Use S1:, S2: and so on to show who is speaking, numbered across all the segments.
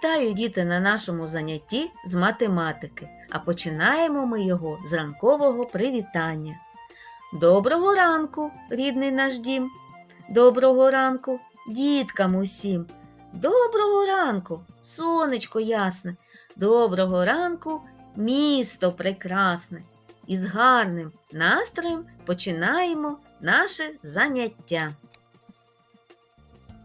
S1: Вітаю діти на нашому занятті з математики, а починаємо ми його з ранкового привітання. Доброго ранку, рідний наш дім. Доброго ранку, діткам усім. Доброго ранку, сонечко ясне. Доброго ранку, місто прекрасне. І з гарним настроєм починаємо наше заняття.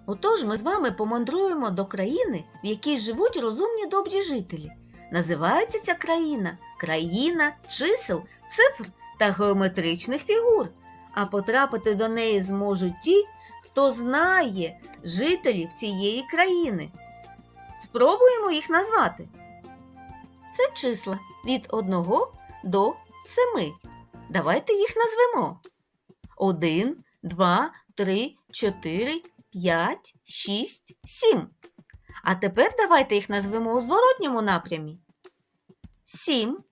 S1: Отож ми з вами помандруємо до країни, в якій живуть розумні добрі жителі. Називається ця країна країна чисел, цифр та геометричних фігур. А потрапити до неї зможуть ті, хто знає жителів цієї країни. Спробуємо їх назвати. Це числа від 1 до 7. Давайте їх назвемо. 1, 2, 3, 4, 5, 6, 7. А тепер давайте їх назвемо у зворотньому напрямі. 7,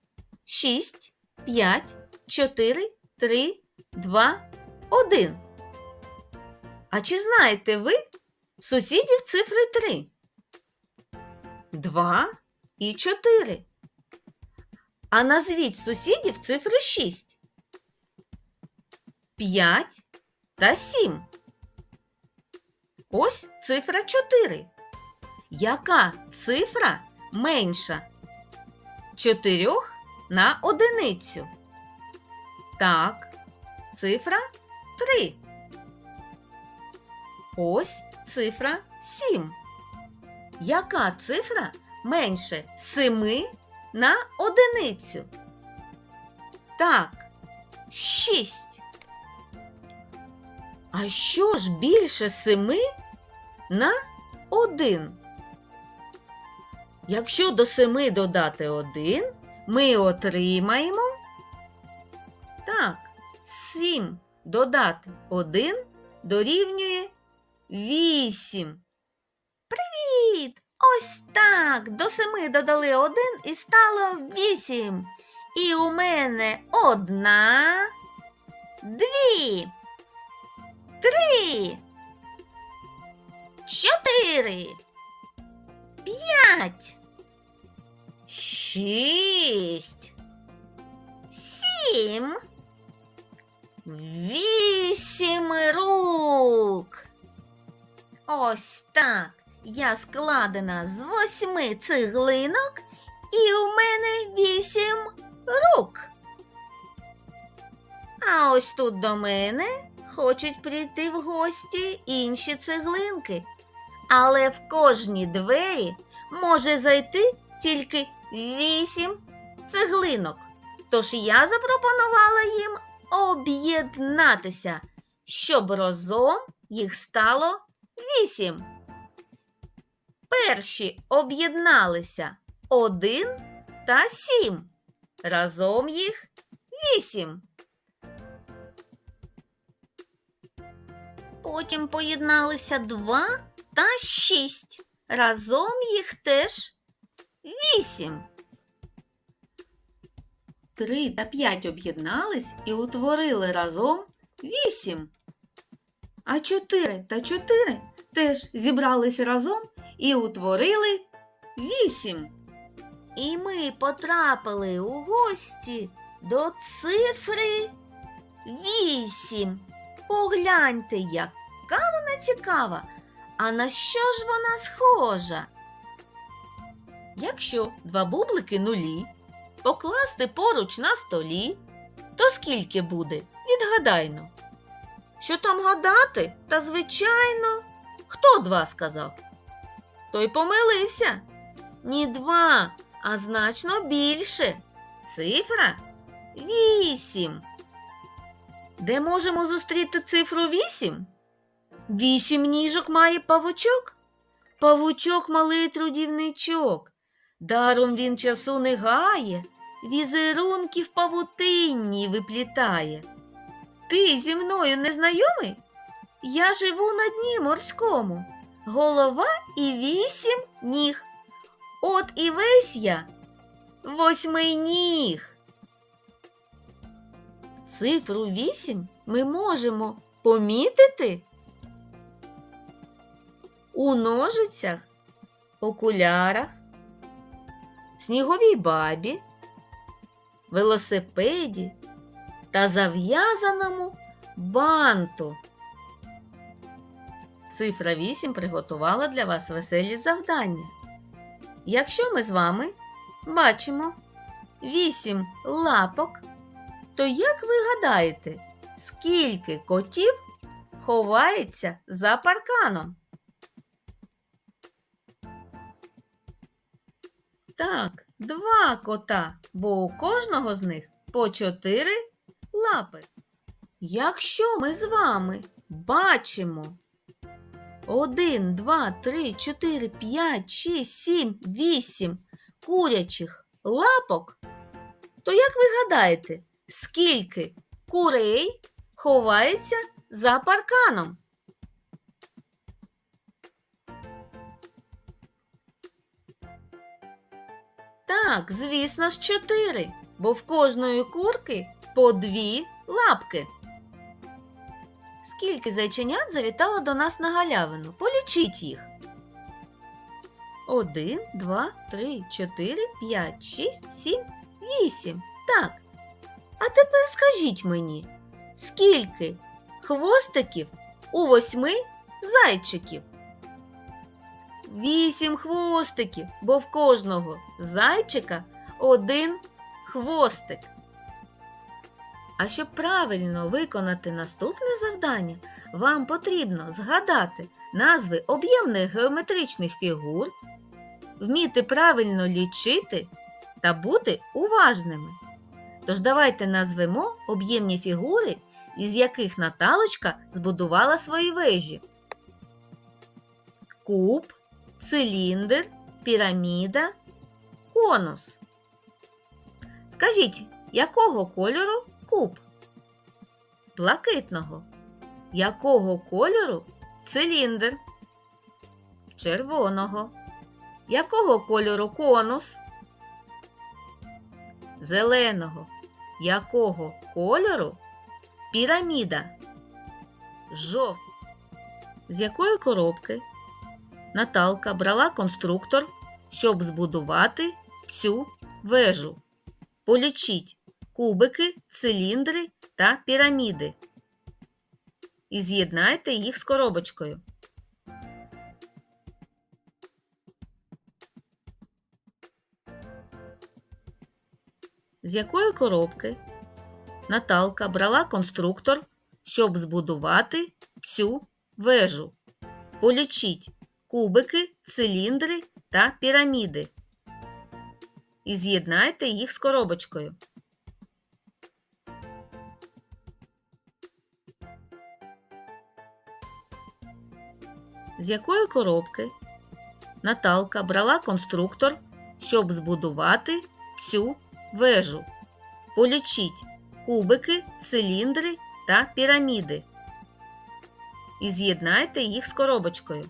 S1: 6, 5, 4, 3, 2, 1. А чи знаєте ви сусідів цифри 3? 2 і 4. А назвіть сусідів цифри 6. 5 та 7. Ось цифра 4. Яка цифра менша? 4 на одиницю. Так, цифра 3. Ось цифра 7. Яка цифра менше 7 на одиницю? Так, 6. А що ж більше 7 на 1? Якщо до 7 додати 1, ми отримаємо. Так, 7 додати 1 дорівнює 8. Привіт! Ось так. До 7 додали 1 і стало 8. І у мене одна, дві, три, чотири, п'ять, шість, сім, вісім рук. Ось так. Я складена з восьми цеглинок, і у мене вісім рук. А ось тут до мене хочуть прийти в гості інші цеглинки. Але в кожні двері може зайти тільки вісім цеглинок. Тож я запропонувала їм об'єднатися, щоб разом їх стало вісім. Перші об'єдналися один та сім. Разом їх вісім. Потім поєдналися два та шість. Разом їх теж вісім. Три та п'ять об'єднались і утворили разом вісім. А чотири та чотири теж зібрались разом і утворили вісім. І ми потрапили у гості до цифри вісім. Погляньте, яка вона цікава. А на що ж вона схожа? Якщо два бублики нулі покласти поруч на столі, то скільки буде? Відгадайно. Що там гадати? Та звичайно, хто два сказав? Той помилився. Ні два, а значно більше. Цифра вісім. Де можемо зустріти цифру вісім? Вісім ніжок має павучок. Павучок малий трудівничок. Даром він часу не гає, візерунки в павутинні виплітає. Ти зі мною не знайомий? Я живу на дні морському, голова і вісім ніг. От і весь я восьминіг. Цифру вісім ми можемо помітити у ножицях окулярах, сніговій бабі, велосипеді та зав'язаному банту. Цифра 8 приготувала для вас веселі завдання. Якщо ми з вами бачимо 8 лапок, то як ви гадаєте, скільки котів ховається за парканом? Так, два кота, бо у кожного з них по чотири лапи. Якщо ми з вами бачимо 1, 2, 3, 4, 5, 6, 7, 8 курячих лапок, то як ви гадаєте, скільки курей ховається за парканом? Так, звісно ж, чотири, бо в кожної курки по дві лапки. Скільки зайченят завітало до нас на галявину? Полічіть їх. Один, два, три, чотири, п'ять, шість, сім, вісім. Так. А тепер скажіть мені, скільки хвостиків у восьми зайчиків? Вісім хвостиків, бо в кожного зайчика один хвостик. А щоб правильно виконати наступне завдання, вам потрібно згадати назви об'ємних геометричних фігур, вміти правильно лічити та бути уважними. Тож давайте назвемо об'ємні фігури, із яких Наталочка збудувала свої вежі. Куб, циліндр, піраміда, конус. Скажіть, якого кольору куб? Блакитного. Якого кольору циліндр? Червоного. Якого кольору конус? Зеленого. Якого кольору піраміда? Жовт. З якої коробки Наталка брала конструктор, щоб збудувати цю вежу? Полічіть кубики, циліндри та піраміди. І з'єднайте їх з коробочкою. З якої коробки Наталка брала конструктор, щоб збудувати цю вежу? Полічіть кубики, циліндри та піраміди. І з'єднайте їх з коробочкою. З якої коробки Наталка брала конструктор, щоб збудувати цю вежу? Полічіть кубики, циліндри та піраміди. І з'єднайте їх з коробочкою.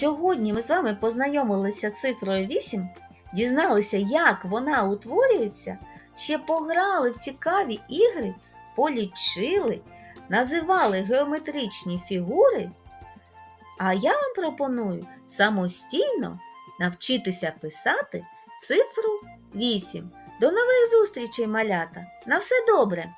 S1: Сьогодні ми з вами познайомилися з цифрою 8, дізналися, як вона утворюється, ще пограли в цікаві ігри, полічили, називали геометричні фігури. А я вам пропоную самостійно навчитися писати цифру 8. До нових зустрічей, малята! На все добре!